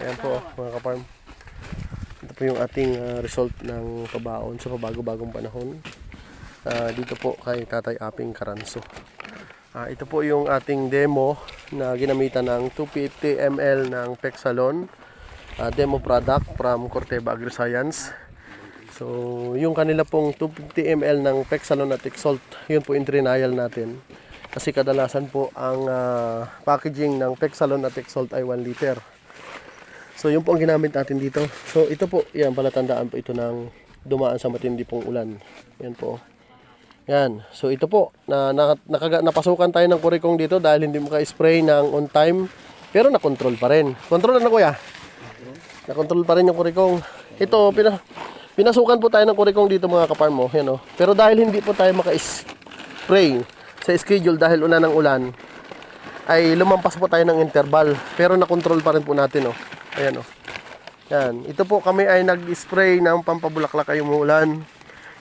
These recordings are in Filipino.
Ayan po, mga kaparm. Ito po yung ating ah, result ng pabaon sa pabago-bagong panahon. Ah, dito po kay Tatay Aping Karanso. Ah, ito po yung ating demo na ginamitan ng 250 ml ng Pexalon ah, demo product from Corteva AgriScience. So, yung kanila pong 250 ml ng Pexalon at Exalt, yun po yung trinayal natin. Kasi kadalasan po ang ah, packaging ng Pexalon at Exalt ay 1 liter. So, yun po ang ginamit natin dito. So, ito po, yan, palatandaan po ito ng dumaan sa matindi pong ulan. Yan po. Yan. So, ito po, na, na, nakaga, napasukan tayo ng kurikong dito dahil hindi maka-spray ng on time. Pero na-control pa rin. Control na kuya? Na-control pa rin yung kurikong. Ito, pina, pinasukan po tayo ng kurikong dito mga kaparm mo. Yan, oh. Pero dahil hindi po tayo maka-spray sa schedule dahil una ng ulan, ay lumampas po tayo ng interval. Pero na-control pa rin po natin, oh. Ayan, oh. Yan. Ito po kami ay nag-spray ng pampabulaklak ay umuulan.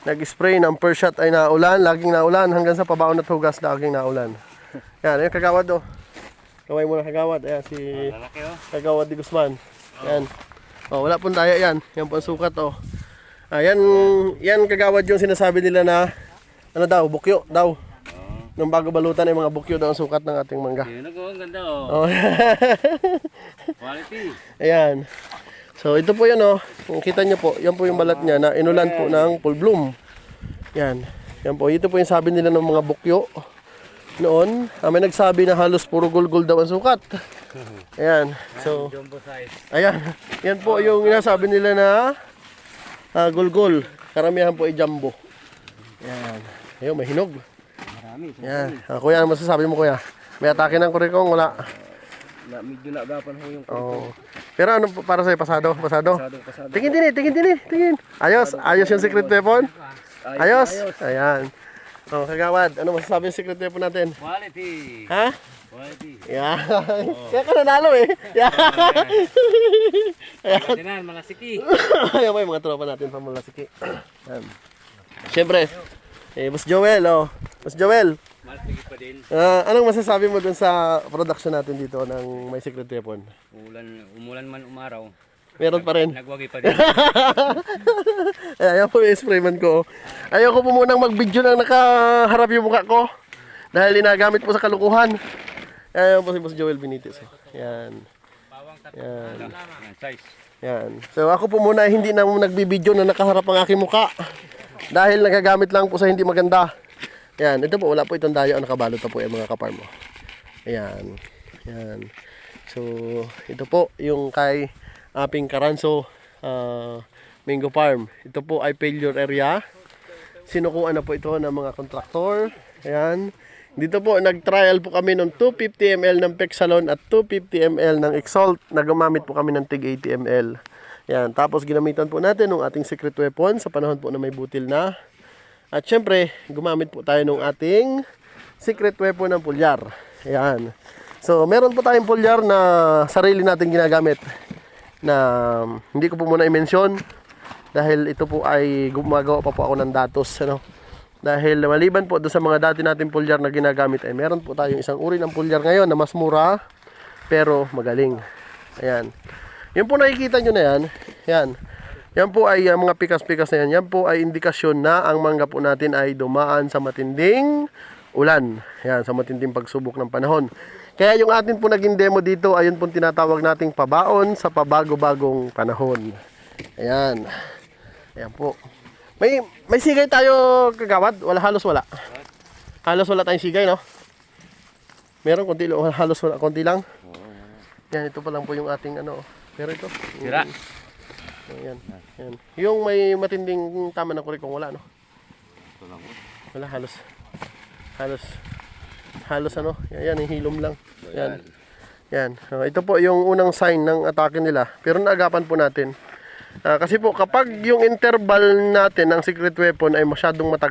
Nag-spray ng per shot ay naulan, laging naulan hanggang sa pabaon at hugas laging naulan. Yan, yung kagawad oh. Kaway muna kagawad. Ayan si oh. kagawad di Guzman. Yan. Oh, wala pong daya yan. Yan po ang sukat oh. Ayan, yan kagawad yung sinasabi nila na ano daw, bukyo daw. Nung bago balutan ay mga bukyo daw ang sukat ng ating mangga. Yun ako, ang ganda oh. Oh. Quality. Ayan. So ito po yan oh. Kung kita nyo po, yan po yung balat niya na inulan po ng full bloom. Yan. Yan po. Ito po yung sabi nila ng mga bukyo. Noon, ah, may nagsabi na halos puro gulgul daw ang sukat. Ayan. So, Jumbo size. ayan. Yan po yung inasabi nila na ah, gulgul. Karamihan po ay jumbo. Ayan. Ayun, may hinog. Marami. Yan. Ah, kuya, ano masasabi mo kuya? May atake ng kurikong? Wala. Na, medyo naagapan ho yung Oh. Pero ano para sa'yo? Pasado? Pasado? pasadong pasado. Tingin din eh, tingin din eh, tingin. Ayos, ayos yung secret weapon. Ayos. Ayan. Oh, kagawad, ano masasabi yung secret weapon natin? Quality. Ha? Quality. Yan. Kaya ka nanalo eh. Yan. Kasinan, malasiki. Ayan mo yung mga tropa natin pa mula siki. Yan. Siyempre, eh, Boss Joel, oh. Boss Joel, Malasiki pa din. ah, anong masasabi mo dun sa production natin dito ng may secret weapon? Ulan, umulan man umaraw. Meron pa rin. Nagwagi pa din. Ay, ayaw po yung sprayman ko. Ayaw ko po munang mag-video nang nakaharap yung mukha ko. Dahil inagamit po sa kalukuhan. Ayaw po si Boss Joel Benitez. oh. Yan. Yan. Yan. So ako po muna hindi na nagbibideo na nakaharap ang aking mukha. Dahil nagagamit lang po sa hindi maganda. Yan. Ito po, wala po itong dayo ang nakabalot na po yung mga kaparmo. Ayan. Yan. So, ito po yung kay Aping Karanso ah, Mango Farm. Ito po ay failure area. Sinukuan na po ito ng mga kontraktor. Ayan. Dito po, nag-trial po kami ng 250 ml ng Pexalon at 250 ml ng Exalt na po kami ng tig 80 ml. Yan. Tapos ginamitan po natin ng ating secret weapon sa panahon po na may butil na. At syempre, gumamit po tayo ng ating secret weapon ng pulyar. Ayan. So, meron po tayong pulyar na sarili natin ginagamit na hindi ko po muna i-mention dahil ito po ay gumagawa pa po ako ng datos ano dahil maliban po doon sa mga dati natin pulyar na ginagamit ay meron po tayong isang uri ng pulyar ngayon na mas mura pero magaling ayan yun po nakikita nyo na yan yan yan po ay uh, mga pikas-pikas na yan yan po ay indikasyon na ang mangga po natin ay dumaan sa matinding ulan yan sa matinding pagsubok ng panahon kaya yung atin po naging demo dito, ayun po tinatawag nating pabaon sa pabago-bagong panahon. Ayan. Ayan po. May may sigay tayo kagawad? Wala halos wala. Halos wala tayong sigay, no? Meron konti halos wala konti lang. Yan, ito pa lang po yung ating ano. Pero ito. Sira. Ayan. Ayan. Yung may matinding tama ng kurikong wala, no? Wala halos. Halos. Halos ano, yan, yan yung hilom lang. Yan. Yan. Uh, ito po yung unang sign ng atake nila. Pero naagapan po natin. Ah, kasi po kapag yung interval natin ng secret weapon ay masyadong matagal